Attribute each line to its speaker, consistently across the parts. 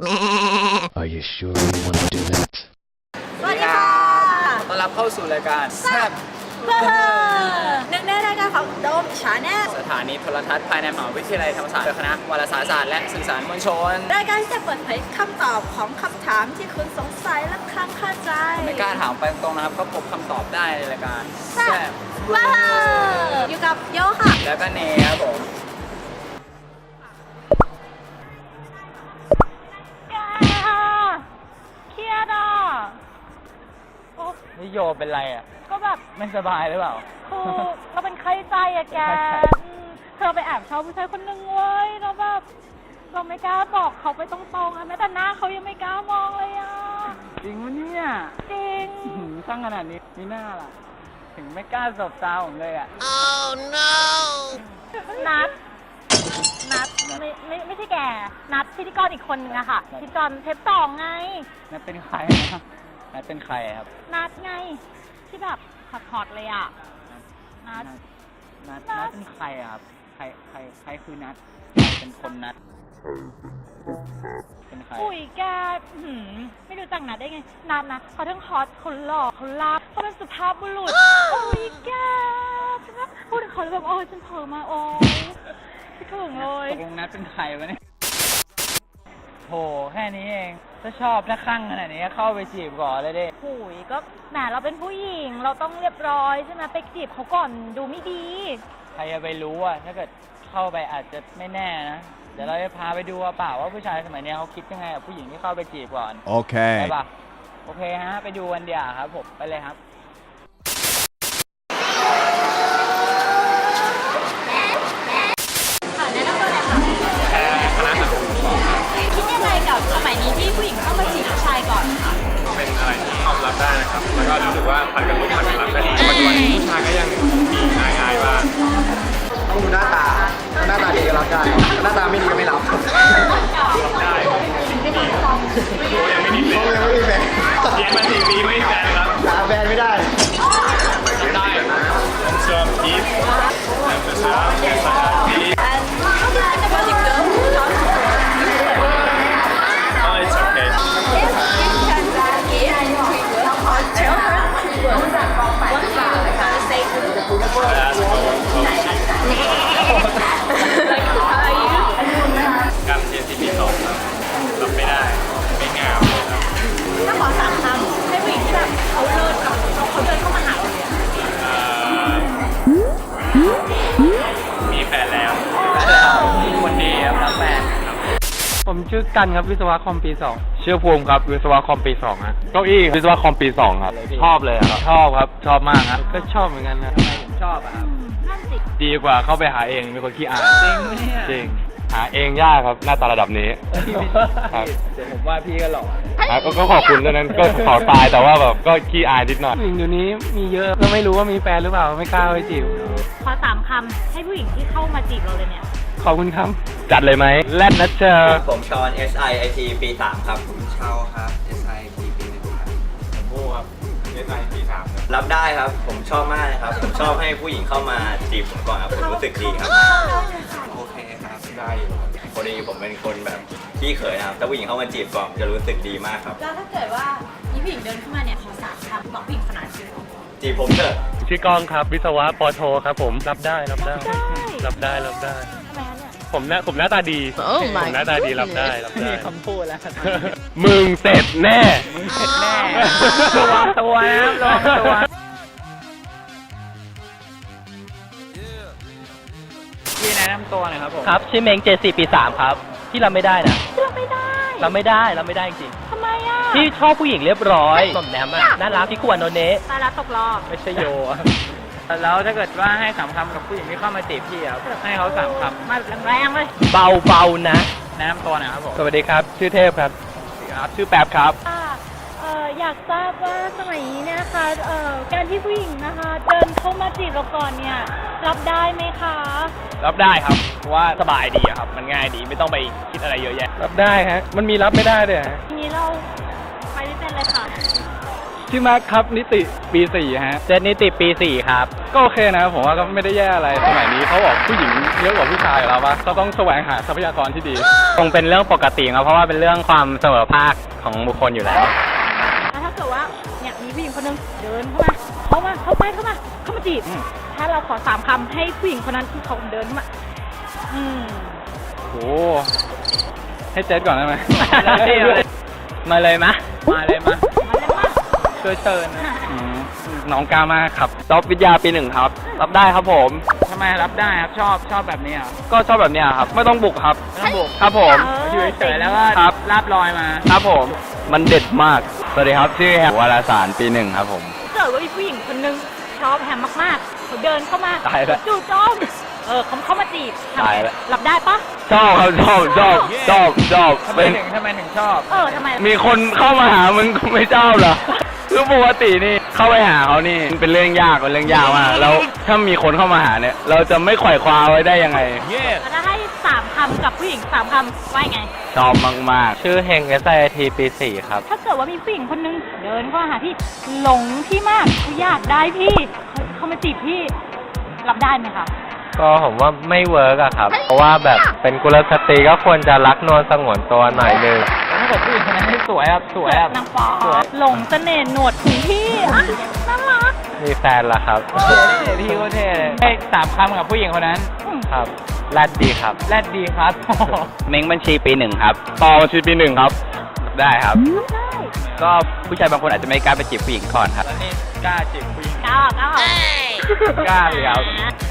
Speaker 1: Are you sure you want to do that?
Speaker 2: สวัสดีค่ะ
Speaker 3: ต้อนรับเข้าสู่รายการแซ่บ
Speaker 2: เพื่อหนึ่งในรายการของโดมชาแนล
Speaker 3: สถานีโทรทัศน์ภายในมหาวิทยาลัยธรรมศาสตร์คณะวารสารศาสตร์และสื่อสารมวลชน
Speaker 2: รายการที่จะเปิดเผยคำตอบของคำถามที่คุณสงสัยและค้างคาใจ
Speaker 3: ไม่กล้าถามไปตรงๆนะครับก็พบคำตอบได้ในรายการ
Speaker 2: แซ่
Speaker 3: แซ่
Speaker 2: บบเพื่ออยู่กับโยค่ะ
Speaker 3: แล้วก็เนครับผม นี่โยเป็นไรอะ
Speaker 4: ก็แบบ
Speaker 3: ไม่สบายหรือเปล่า
Speaker 4: คือเราเป็นใครใจอะแกอืมเธอไปแอบชอบผู้ชายคนหนึ่งเว้ยแล้วแบบเราไม่กล้าบอกเขาไปตรงๆอะแม้แต่หน้าเขายังไม่กล้ามองเลยอะ
Speaker 3: จริงวะเนี่ย
Speaker 4: จริง
Speaker 3: อื้อหือช่างขนาดนี้นี่หน้าล่ะ ถึงไม่กล้าสบตาผมเลยอะ
Speaker 4: นัดนัดไม่ไม่ไม่ใช่แก นัดพิธีกรอีกคนนึงอะค่ะพิธีกรเทปสองไง
Speaker 3: นั่นเป็นใครนะ นั่นเป็นใครครับ
Speaker 4: นัดไงที่แบบฮอตๆเลยอะนัด
Speaker 3: นัด
Speaker 4: นั
Speaker 3: นั
Speaker 4: ด
Speaker 3: ดเป็นใครอะครับ ใคร ใคร ใครคือนัดใครเป็นคนนัด เป็นใคร
Speaker 4: อุ้ยแกอื้อหือไม่รู้จักนัดได้ไง นัดนะเขาทั้งฮอตเขาหล่อเขาลาบเขาเป็นสุภาพบุรุษโอ้ยแกฉันว่าพูดถึงเขาแล้วแบบโอ้ยฉันเผลอมาโอ้ยคิดถึงเลย
Speaker 3: ตกลงนัดเป็นใครวะเนี่ย โหแค่นี้เอง ถ้าชอบถ้าคลั่งขนาดนี้ก็เข้าไปจีบก่อนเลยดิ
Speaker 4: หุยก็แหมเราเป็นผู้หญิงเราต้องเรียบร้อยใช่ไหมไปจีบเขาก่อนดูไม่ดี
Speaker 3: ใครจะไปรู้อะถ้าเกิดเข้าไปอาจจะไม่แน่นะ เดี๋ยวเราจะพาไปดูว่าเปล่าว่าผู้ชายสมัยเนี้ยเขาคิดยังไงกับผู้หญิงที่เข้าไปจีบก่อน
Speaker 1: Okay.
Speaker 3: ใช่ปะโอเคฮะ ไปดูกันเดียวาครับผมไปเลยครับ
Speaker 2: หน้า
Speaker 5: ตาไม่ดีก็ไม่รับ
Speaker 6: ได้โอ้ยังไม่มีแฟ
Speaker 5: เขา
Speaker 6: น
Speaker 5: ยังไม่มีแฟน
Speaker 6: เรียนมาสี่ปีไม่มีแฟนครับ
Speaker 5: หาแฟนไม่ได้
Speaker 6: ได้ ชื่อกันครับวิ
Speaker 7: ศวะคอมปีสองชื่อภูมิครับวิศวะคอมปีสองฮะเก้าอี้วิศวะคอมปีสองครับชอบเลยครับชอบครับชอบมากครับก็ชอบเหมือนกันนะ
Speaker 3: ผมชอบอะครับ
Speaker 4: นั่นสิ
Speaker 7: ดีกว่าเข้าไปหาเองเป็นคนขี้อาย
Speaker 3: จริงปะเนี่ย
Speaker 7: จริงหาเองยากครับหน้าตาระดับนี้ครับ
Speaker 3: เดี๋ยวผมว่าพี่ก็หล่อ
Speaker 7: ครับก็ก็ขอบคุณด้วยนั้นก็ขอตายแต่ว่าแบบก็ขี้อายนิดหน่อย
Speaker 8: ผู้หญิงเดี๋ยวนี้มีเยอะก็ไม่รู้ว่ามีแฟนหรือเปล่าไม่กล้าไปจีบ
Speaker 4: ขอสามคำให้ผู้หญิงที่เข้ามาจีบเราเลยเนี่ย
Speaker 8: ขอบคุณครับ
Speaker 7: จัดเลยไหมแลดนัดเจอ
Speaker 5: ผมชอน SIIT ปี 3 ครับ ผมเช่าครับ SIIT ปี1ครับ
Speaker 6: ผมโอ้ครับเรียนไอปีสามครับ
Speaker 5: รับได้ครับ ผมชอบมากเลยครับ ผมชอบให้ผู้หญิงเข้ามาจีบผมก่อนครับ ผมรู้สึกดีครับ โอเคครับ
Speaker 6: ได้อยู่ครับ
Speaker 5: พอดีผมเป็นคนแบบขี้เขยนะครับ ถ้าผู้หญิงเข้ามาจีบก่อนจะรู้สึกดีมากครับ
Speaker 2: แล้วถ้าเกิดว่ามีผู้หญิงเดินเข้ามาเนี่ยขอสามคำบอกผู้หญิงขนาดชื่อ
Speaker 5: จีบผมเถอะ
Speaker 7: ชื่อกล้องครับ วิศวะปอโทครับผม รับได้ รับได้
Speaker 4: ได้
Speaker 7: รับได้ รับได้ ผมหน้าผมหน้าตาดีผมหน้าตาดีรับได้รับได้
Speaker 3: มีคำพูดแล้ว
Speaker 7: มึงเสร็จแน่
Speaker 3: เสร็จแน่ระวังตัวนะระวังตัว พี่แนะนำตัวหน่อยครับผม
Speaker 8: ครับ ชื่อเมงเจสี่ปีสามครับ ที่เราไม่ได้นะ
Speaker 4: เราไม่ได้
Speaker 8: เราไม่ได้เราไม่ได้จริง
Speaker 4: ทำไมอะ
Speaker 8: ๆที่ชอบผู้หญิงเรียบร้อยหม่อมแหนมอะน่ารักที่ควรโนเนะ
Speaker 4: ตายละตกรอบ
Speaker 8: ไม่ใช่โยอะ
Speaker 3: แล้วถ้าเกิดว่าให้สามคำกับผู้หญิงที่เข้ามาจีบพี่อะให้เขาสามค
Speaker 4: มาแรงๆเลย
Speaker 8: เบาๆนะำ
Speaker 3: แนะนำตัวหน่อยครับผม
Speaker 7: สวัสดีครับ ชื่อเทพครับ ครับชื่อแป๊บครับ
Speaker 4: ค่ะเอ่ออยากทราบว่าสมัยนี้เนี่ยนะคะเอ่อการที่ผู้หญิงนะคะ เดินเข้ามาจีบเราก่อนเนี่ย รับได้ไหมคะ
Speaker 7: รับได้ครับเพราะว่าสบายดีอะครับ มันง่ายดีไม่ต้องไปคิดอะไรเยอะแยะ
Speaker 8: รับได้ฮะ มันมีรับไม่ได้ด้วยฮะ
Speaker 4: ทีนี้เราไปไม่เป็นเลยค่ะ
Speaker 8: ชื่อมาร์คครับนิติปีสี่ฮะ
Speaker 7: เจนนิติปีสี่ครับ
Speaker 9: ก็โอเคนะผมว่าก็ไม่ได้แย่อะไรสมัยนี้เขาบอกผู้หญิงเยอะกว่าผู้ชายอยู่แล้วปะก็ต้องแสวงหาทรัพยากรที่ดี
Speaker 10: คงเป็นเรื่องปกติครับเพราะว่าเป็นเรื่องความเสมอภาคของบุคคลอยู่แล้ว
Speaker 4: แล้วถ้าเกิดว่าเนี่ยมีผู้หญิงคนหนึงเดินเข้ามาเข้ามาเข้าไปเข้ามาเข้ามาจีบ
Speaker 9: อืม
Speaker 4: ถ้าเราขอสามคำให้ผู้หญิงคนนั้นที่เขาเดินเข้ามาอืม
Speaker 9: โอ้ให้เจ๊ก่อนได้ไหม
Speaker 10: มาเลยมะ
Speaker 9: มาเลยมา
Speaker 4: มาเลยมา
Speaker 9: ช่วยเชิญนะ อืม น้องกล้ามากครับ
Speaker 10: จบวิทยาปีหนึ่งครับ รับได้ครับผม
Speaker 3: ทำไมรับได้ครับชอบชอบแบบนี้อะ
Speaker 10: ก็ชอบแบบเนี้ยครับ ไม่ต้องบุกครับ
Speaker 3: ไม่ต้องบุก
Speaker 10: ครับผม
Speaker 3: อยู่เฉยๆแล้วก็
Speaker 10: ครับ
Speaker 3: ลาบลอยมา
Speaker 10: ครับผม มันเด็ดมาก สวัสดีครับ ชื่อแฮมวารสารปีหนึ่งครับผม
Speaker 4: เกิดว่ามีผู้หญิงคนหนึงชอบแฮมมากๆเขาเดินเข้ามา
Speaker 10: ตายแล้ว
Speaker 4: จู่โจมเออเขาเข้ามาจีบทำ
Speaker 10: ตาย
Speaker 4: ไง
Speaker 10: แล้ว
Speaker 4: รับได้ปะ
Speaker 10: ชอบครับชอบชอบชอบชอบ
Speaker 3: ทำไม
Speaker 10: เป็น
Speaker 3: ถึงทำไมถึงชอบ
Speaker 4: เออทำไม
Speaker 10: มีคนเข้ามาหามึงก็ไม่ชอบเหรอคือปกตินี่ เข้าไปหาเขานี่เป็นเรื่องยากเป็นเรื่องยากมากแล้วถ้ามีคนเข้ามาหาเนี่ย เราจะไม่ไขว่คว้าไว้ได้ยังไง
Speaker 4: แล้วถ้าให้สามคำกับผู้หญิงสามคำว่าไง
Speaker 10: ชอบมากๆ ชื่อเฮง S I T ปีสี่ครับ
Speaker 4: ถ้าเกิดว่ามีผู้หญิงคนนึงเดินเข้ามาหาพี่หลงพี่มากเขาอยากได้พี่เขาเขามาจีบพี่รับได้ไหมคะ
Speaker 10: ก็ผมว่าไม่เวิร์กอะครับ เพราะว่าแบบเป็นกุลสตรีก็ควรจะรักนวลสงวนตัวหน่อยนึง
Speaker 3: ถ้าเกิดผู้หญิงคนนั้นให้สวยครับสวยครับ
Speaker 4: นางฟ้า
Speaker 3: สวย
Speaker 4: หลงเสน่ห์หนวดของพี่อะน่ารัก
Speaker 10: มีแฟนละครับ
Speaker 3: เท่พี่ก็เท่เลยให้สามคำกับผู้หญิงคนนั้น
Speaker 4: อืม
Speaker 10: ครับแรดดีครับ
Speaker 3: แรดดีครับ
Speaker 10: เม้งบัญชีปีหนึ่งครับปอบัญชีปีหนึ่งครับ ได้ครับ
Speaker 4: ได้
Speaker 10: ก็ผู้ชายบางคนอาจจะไม่กล้าไปจีบผู้หญิงก่อนครับ
Speaker 3: แล้วนี่กล้าจีบผู้หญิง
Speaker 4: ก้าวก้าว
Speaker 3: กล้าเลยครับ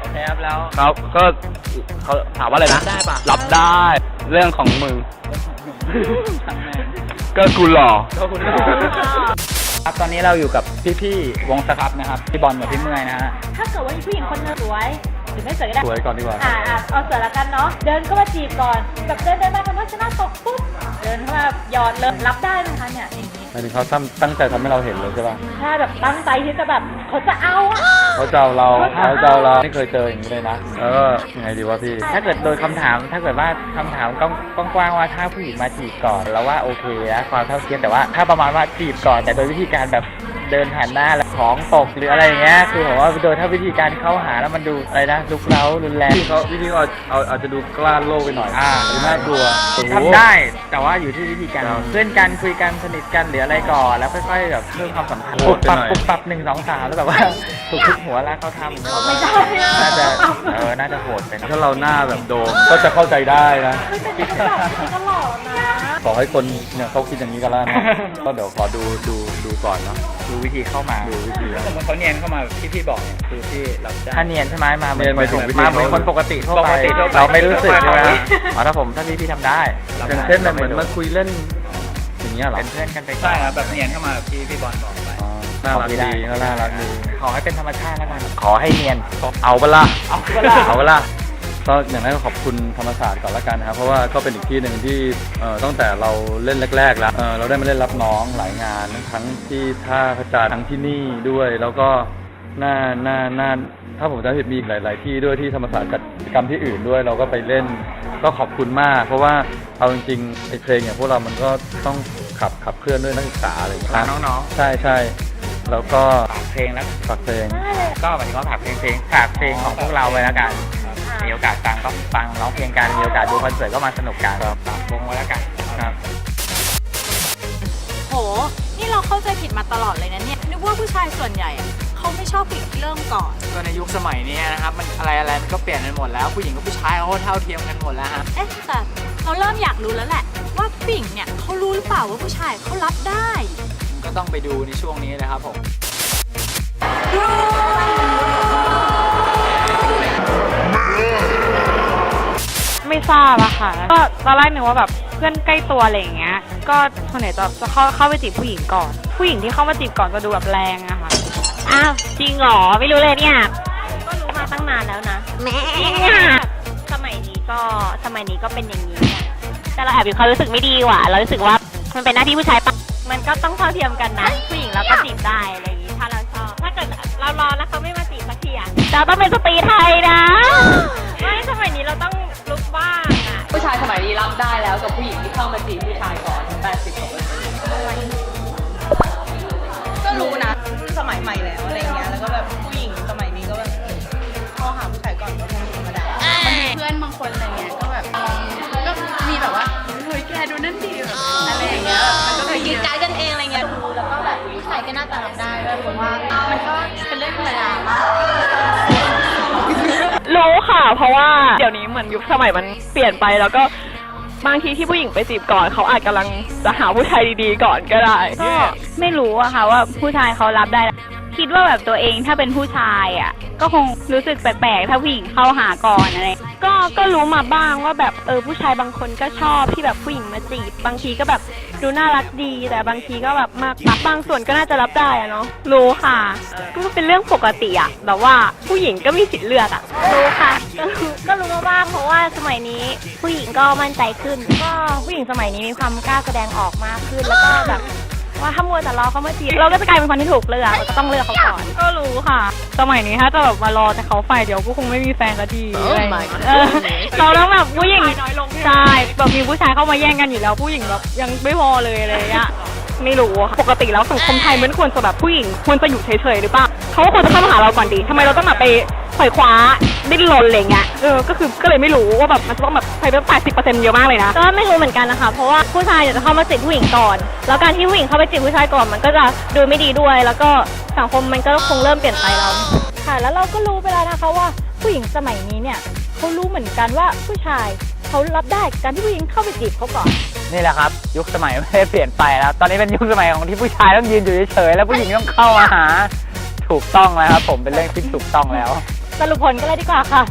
Speaker 3: โอเคครับแล้ว
Speaker 10: ครับก็เขาถามว่าอะไรนะ
Speaker 3: ได้ปะ
Speaker 10: รับได้เรื่องของมึง
Speaker 3: ทำไง
Speaker 10: ก็กูหล่อ
Speaker 3: ก็คุณครับตอนนี้เราอยู่กับพี่ๆวงสครับนะครับพี่บอลกับพี่เมื่อยนะฮะ
Speaker 4: ถ้าเกิดว่ามีผู้หญิงคนนึงสวยหรือไม่สวยก็ได้
Speaker 9: สวยก่อนดีกว่า
Speaker 4: อ่าอ่าเอาสวยละกันเนาะเดินเข้ามาจีบก่อนแบบเดินเดินมาทำให้ชนะตกปุ๊บเดินเข้ามาหยอดเลยรับได้ไหมคะเนี่ยอย่างนี้
Speaker 9: หมายถึงเขาตั้งตั้งใจทำให้เราเห็นเลยใช่ป่ะ
Speaker 4: ถ้าแบบตั้งใจที่จะแบบเขาจะเอาอะ
Speaker 9: เขาเจ้าเราเขาเจ้าเราไม่เคยเจออย่างนี้เลยนะแล้วก็ยังไงดีวะพี่
Speaker 3: ถ้าเกิดโดยคำถามถ้าเกิดว่าคำถามกว้างๆว่าถ้าผู้หญิงมาจีบก่อนแล้วว่าโอเคนะความเท่าเทียมแต่ว่าถ้าประมาณว่าจีบก่อนแต่โดยวิธีการแบบเดินผ่านหน้าแล้ว ของตกหรืออะไรอย่างเงี้ยคือผมว่าโดยถ้าวิธีการเข้าหาแล้วมันดูอะไรนะลุกเล้ารุนแรง
Speaker 9: ที่เขาวิธีเขาเอาเอาอาจจะดูกล้าโลกไปหน่อย
Speaker 3: อ่า
Speaker 9: หรือน่ากลัวโอ้โห
Speaker 3: ทำได้แต่ว่าอยู่ที่วิธีการ
Speaker 9: ครับ
Speaker 3: เพื่อนกันคุยกันสนิทกันหรืออะไรก่อนแล้วค่อยๆแบบเพิ่มความสัมพันธ์
Speaker 9: โห
Speaker 3: ปุ๊
Speaker 9: ด
Speaker 3: บ
Speaker 9: ไป
Speaker 3: ปั๊บ
Speaker 9: หน่อย
Speaker 3: ปุ๊บปั๊บหนึ่งสองสามแล้วแบบว่าถูกทุกหัวแล้วเขาทำ
Speaker 4: ไม่ได้อะ
Speaker 3: น่าจะเออน่าจะโหดไปนะ
Speaker 9: ถ้าเราหน้าแบบโดมก็จะเข้าใจได้นะ
Speaker 4: เฮ้ยแต่นี่ก็แบบนี่ก็หล่อนะ
Speaker 9: ขอให้คนเนี่ยเขาคิดอย่างนี้กันแล้วนะ ก็เดี๋ยวขอดูดูดูก่อนเนาะ
Speaker 3: ดูวิธีเข้ามา
Speaker 9: ดูวิธี
Speaker 3: ถ้าสมมติเขาเนียนเข้ามาแบบที่พี่บอกเนี่ยคือพี่รับได้
Speaker 10: ถ้าเนียนใช่ไหมมาเหมือน
Speaker 9: เนียนหมายถึงวิธี
Speaker 10: มาเหมือนคนปกติทั่วไป
Speaker 3: ปกติทั่วไป
Speaker 10: เราไม่รู้สึกใช่ไหม
Speaker 3: ทั่วไป
Speaker 10: อ๋อถ้าผมถ้าพี่พี่ทำได้
Speaker 9: อย่างเช่นแบบเหมือนมาคุยเล่น อย่างเงี้ยเหรอ
Speaker 10: เป็นเพื่อนกันไปก่
Speaker 3: ใช่
Speaker 10: อน
Speaker 3: ครับแบบเนียนเข้ามาแบบที่พี่บอลบอกไป
Speaker 9: อ๋อน่ารักดีน่ารักดี
Speaker 3: ขอให้เป็นธรรมชาติแล้วกัน
Speaker 10: ขอให้เนียนเอาเปะล่า
Speaker 3: เอาเปะล่า
Speaker 10: เอาเปะล่า
Speaker 9: ก็อย่างนั้นก็ขอบคุณธรรมศาสตร์ก่อนละกันนะครับเพราะว่าก็เป็นอีกที่หนึ่งที่เอ่อตั้งแต่เราเล่นแรกๆแล้วเอ่อเราได้มาเล่นรับน้องหลายงานทั้งที่ท่าพระจันทร์ทั้งที่นี่ด้วย แล้วก็หน้าหน้าหน้าถ้าผมจำไม่ผิดมีอีกหลาย ๆ ที่ด้วยที่ธรรมศาสตร์จัดกิจกรรมที่อื่นด้วย เราก็ไปเล่นก็ขอบคุณมาก เพราะว่าเอาจริงๆไอ้เพลงอย่างพวกเรามันก็ต้องขับขับเคลื่อนด้วยนักศึกษาอะไรอย่างเงี้ย
Speaker 3: น้อง
Speaker 9: ใช่ใช่แล้วก็
Speaker 3: ๆฝากเพลงแล้ว
Speaker 9: ฝากเพลง
Speaker 3: ก็หมายถึงว่าฝากเพลงเพลงฝากเพลงของพวกเราไว้แล้วกัน มีโอกาสฟังก็ฟังร้องเพลงกัน มีโอกาสดูคอนเสิร์ตก็มาสนุกกันฝากวงไว้แล้วกัน
Speaker 9: ครับ
Speaker 11: โห นี่เราเข้าใจผิดมาตลอดเลยนะเนี่ย นึกว่าผู้ชายส่วนใหญ่อะเขาไม่ชอบผู้หญิงที่เริ่มก่อน
Speaker 3: ก็ในยุคสมัยนี้นะครับมันอะไรอะไรมันก็เปลี่ยนไปหมดแล้ว ผู้หญิงกับผู้ชายเขาก็เท่าเทียมกันหมดแล้วฮะ
Speaker 11: เอ๊ะแต่เราเริ่มอยากรู้แล้วแหละ ว่าผู้หญิงเนี่ยเขารู้หรือเปล่าว่าผู้ชายเขารับได้
Speaker 3: ก็ต้องไปดูในช่วงนี้เลยครับผม
Speaker 4: ไม่ทราบอะค่ะ ก็ตอนแรกนึกว่าแบบเพื่อนใกล้ตัวอะไรอย่างเงี้ย ก็คนไหนจะจะเข้าเข้าไปจีบผู้หญิงก่อน ผู้หญิงที่เข้ามาจีบก่อนจะดูแบบแรงอะค่ะ อ้าวจริงเหรอไม่รู้เลยเนี่ย ก็รู้มาตั้งนานแล้วนะแม่สมัยนี้ก็สมัยนี้ก็เป็นอย่างนี้อะแต่เราแอบมีความรู้สึกไม่ดีว่ะเรารู้สึกว่ามันเป็นหน้าที่ผู้ชายปะมันก็ต้องเท่าเทียมกันนะ ผู้หญิงเราก็จีบได้อะไรอย่างงี้ถ้าเราชอบ ถ้าเกิดเรารอแล้วเขาไม่มาจีบสักทีอะเราต้องเป็นสตรีไทยนะ ไม่สมัยนี้เราต้องลุกบ้างอะ
Speaker 12: ผู้ชายสมัยนี้รับได้แล้วกับผู้หญิงที่เข้ามาจีบผู้ชายก่อน 80กปอร์เซ็นต์ก็รู้นะสมัยใหม่แล้วอะไรเงี้ยแล้วก็แบบผู้หญิงสมัยนี้ก็แบบ
Speaker 11: เข้าหาผู้ชายก่อนก็ธรรมดามีเพื่อนบางคนอะไรเงี้ยก็แบบก็มีแบบว่าเฮ้ยแกดูนั่นดีอะไรเงี้ยมันก็แบบกิดกันกันเองอะไรเงี้ยดูแล้วก็แบบผู้ชายก็น่าตารับได้ด้วผมว่ามันก็
Speaker 12: ค่ะ เพราะว่าเดี๋ยวนี้เหมือนยุคสมัยมันเปลี่ยนไปแล้วก็บางทีที่ผู้หญิงไปจีบก่อนเขาอาจกำลังจะหาผู้ชายดีๆก่อนก็ได้
Speaker 4: ก็ไม่รู้อะค่ะว่าผู้ชายเขารับได้ คิดว่าแบบตัวเองถ้าเป็นผู้ชายอะก็คงรู้สึกแปลกๆถ้าผู้หญิงเข้าหาก่อนอะไรก็ก็รู้มาบ้างว่าแบบเออผู้ชายบางคนก็ชอบที่แบบผู้หญิงมาจีบ บางทีก็แบบดูน่ารักดี แต่บางทีก็แบบมากบางส่วนก็น่าจะรับได้อะเนาะรู้ค่ะก็เป็นเรื่องปกติอะแบบว่าผู้หญิงก็มีสิทธิ์เลือกอะรู้ค่ะ ก็รู้ก็รู้มาบ้างเพราะว่าสมัยนี้ผู้หญิงก็มั่นใจขึ้น ก็ผู้หญิงสมัยนี้มีความกล้าแสดงออกมากขึ้นแล้วก็แบบ ว่าถ้ามัวแต่รอเขามาจีบเราก็จะกลายเป็นคนที่ถูกเลือกเราก็ต้องเลือกเขาก่อนก็รู้ค่ะ สมัยนี้ถ้าจะแบบมารอแต่เขาฝ่ายเดียวก็คงไม่มีแฟนก็ดีอะไรอย่างเงี้ยเออเราต้องแบบผู้หญิงใช่แบบมีผู้ชายเข้ามาแย่งกันอยู่แล้ว ผู้หญิงแบบยังไม่พอเลยอะไรอย่างเงี้ยไม่รู้อะค่ะปกติแล้วสังคมไทยมันควรจะแบบผู้หญิงควรจะอยู่เฉยๆหรือเปล่าเขาก็ควรจะเข้ามาหาเราก่อนดีทำไมเราต้องแบบไป ไขว่คว้าดิ้นรนอะไรเงี้ยเออก็คือก็เลยไม่รู้ว่าแบบมันจะต้องแบบใช้แบบแปดสิบเปอร์เซ็นต์เยอะมากเลยนะก็ไม่รู้เหมือนกันนะคะ เพราะว่าผู้ชายจะเข้ามาจีบผู้หญิงก่อน แล้วการที่ผู้หญิงเข้าไปจีบผู้ชายก่อนมันก็จะดูไม่ดีด้วย แล้วก็สังคมมันก็คงเริ่มเปลี่ยนไปแล้วค่ะ แล้วเราก็รู้ไปแล้วนะคะว่าผู้หญิงสมัยนี้เนี่ยเขารู้เหมือนกันว่าผู้ชายเขารับได้การที่ผู้หญิงเข้าไปจีบเขาก่อน
Speaker 3: นี่แหละครับ ยุคสมัยไม่ได้เปลี่ยนไปแล้ว ตอนนี้เป็นยุคสมัยของที่ผู้ชายต้องยืนอยู่เฉยๆแล้วผู้หญิงต้องเข้ามาหา ถูกต้องแล้วครับผมเป็นเรื่องที่ถูกต้องแล้ว
Speaker 4: สรุปผลกันเลยดีกว่าค่ะ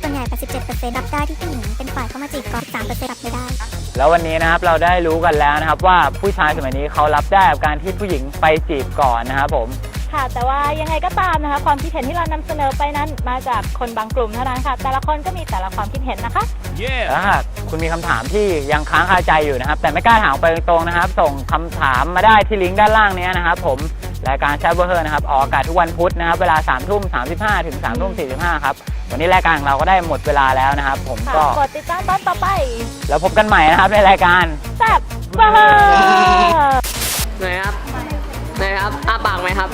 Speaker 8: ส่วนใหญ่ 87%รับได้ที่ผู้หญิงเป็นฝ่ายเข้ามาจีบก่อน13%รับไม่ได้
Speaker 3: แล้ววันนี้นะครับเราได้รู้กันแล้วนะครับว่าผู้ชายสมัยนี้เขารับได้กับการที่ผู้หญิงไปจีบก่อนนะครับผม
Speaker 4: ค่ะ แต่ว่ายังไงก็ตามนะคะ ความคิดเห็นที่เรานำเสนอไปนั้น มาจากคนบางกลุ่มเท่านั้นค่ะ แต่ละคนก็มีแต่ละความคิดเห็นนะคะ
Speaker 3: ถ้าหากคุณมีคำถามที่ยังค้างคาใจอยู่นะครับ แต่ไม่กล้าถามไปตรงๆนะครับ ส่งคำถามมาได้ที่ลิงก์ด้านล่างเนี้ยนะครับผม รายการแชทเบอร์เฮอร์นะครับออกอากาศทุกวันพุธนะครับเวลา3ามทุ่มสาถึง3ามทุ่มสีครับวันนี้รายการของเราก็ได้หมดเวลาแล้วนะครับ ผม
Speaker 4: ค่ะ
Speaker 3: ก็
Speaker 4: กดติดตามตอนต่อไป
Speaker 3: แล้วพบกันใหม่นะครับในรายการ
Speaker 4: แซ่บเบอร์
Speaker 12: ไหนครับไหนครับอ้าปากไหมครับ